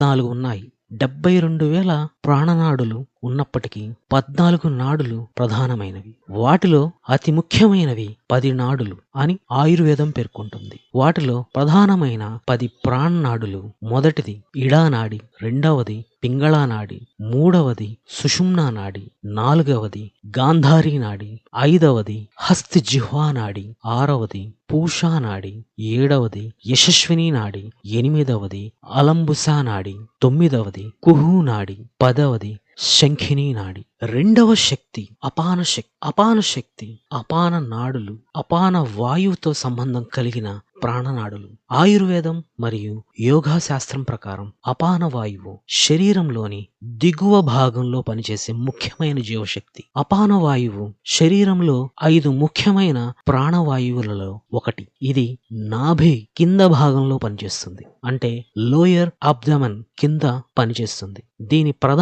పద్నాలుగు ఉన్నాయి. డెబ్బై రెండు వేల ప్రాణనాడులు ఉన్నప్పటికీ పద్నాలుగు నాడులు ప్రధానమైనవి. వాటిలో అతి ముఖ్యమైనవి పది నాడులు అని ఆయుర్వేదం పేర్కొంటుంది. వాటిలో ప్రధానమైన పది ప్రాణనాడులు. మొదటిది ఇడానాడి రెండవది పింగళా నాడి మూడవది సుషుమ్నా నాడి నాలుగవది గాంధారీ నాడి ఐదవది హస్తి జిహ్వా నాడి ఆరవది పూషా నాడి ఏడవది యశస్విని నాడి ఎనిమిదవది అలంబుసా నాడి తొమ్మిదవది కుహు నాడి పదవది శంఖిని నాడి రెండవ శక్తి అపాన శక్తి అపాన శక్తి అపాన నాడులు అపాన వాయువుతో సంబంధం కలిగిన ప్రాణనాడులు. ఆయుర్వేదం మరియు యోగా శాస్త్రం ప్రకారం అపాన వాయువు శరీరంలోని దిగువ భాగంలో పనిచేసే ముఖ్యమైన జీవశక్తి. అపాన వాయువు శరీరంలో ఐదు ముఖ్యమైన ప్రాణవాయువులలో ఒకటి. ఇది నాభి కింద భాగంలో పనిచేస్తుంది. అంటే లోయర్ అబ్దమన్ కింద పనిచేస్తుంది. దీని ప్రధాన